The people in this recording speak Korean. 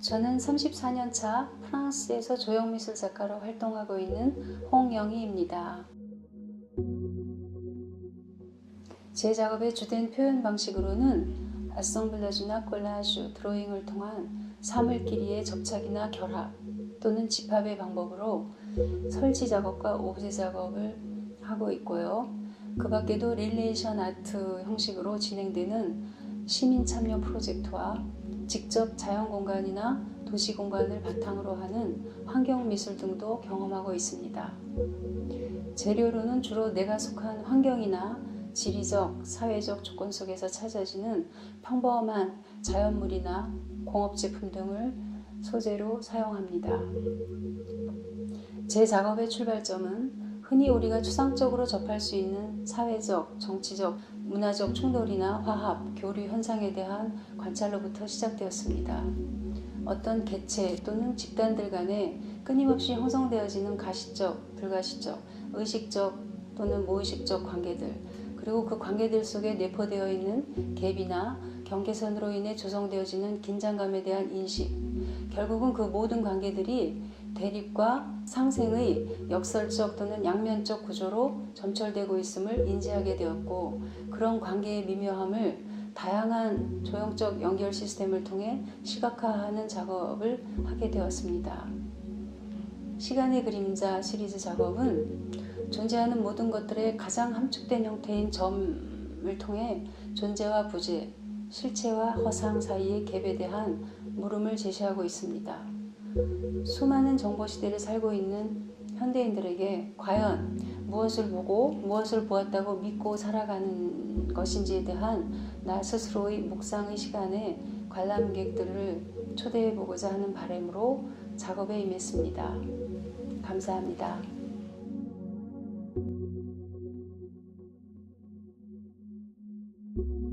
저는 34년 차 프랑스에서 조형미술 작가로 활동하고 있는 홍영희입니다. 제 작업의 주된 표현 방식으로는 아성블러주나 콜라주, 드로잉을 통한 사물끼리의 접착이나 결합 또는 집합의 방법으로 설치 작업과 오브제 작업을 하고 있고요. 그 밖에도 릴레이션 아트 형식으로 진행되는 시민 참여 프로젝트와 직접 자연 공간이나 도시 공간을 바탕으로 하는 환경 미술 등도 경험하고 있습니다. 재료로는 주로 내가 속한 환경이나 지리적, 사회적 조건 속에서 찾아지는 평범한 자연물이나 공업 제품 등을 소재로 사용합니다. 제 작업의 출발점은 흔히 우리가 추상적으로 접할 수 있는 사회적, 정치적, 문화적 충돌이나 화합, 교류 현상에 대한 관찰로부터 시작되었습니다. 어떤 개체 또는 집단들 간에 끊임없이 형성되어지는 가시적, 불가시적, 의식적 또는 무의식적 관계들, 그리고 그 관계들 속에 내포되어 있는 갭이나 경계선으로 인해 조성되어지는 긴장감에 대한 인식, 결국은 그 모든 관계들이 대립과 상생의 역설적 또는 양면적 구조로 점철되고 있음을 인지하게 되었고 그런 관계의 미묘함을 다양한 조형적 연결 시스템을 통해 시각화하는 작업을 하게 되었습니다. 시간의 그림자 시리즈 작업은 존재하는 모든 것들의 가장 함축된 형태인 점을 통해 존재와 부재, 실체와 허상 사이의 갭에 대한 물음을 제시하고 있습니다. 수많은 정보시대를 살고 있는 현대인들에게 과연 무엇을 보고 무엇을 보았다고 믿고 살아가는 것인지에 대한 나 스스로의 묵상의 시간에 관람객들을 초대해 보고자 하는 바램으로 작업에 임했습니다. 감사합니다. thank you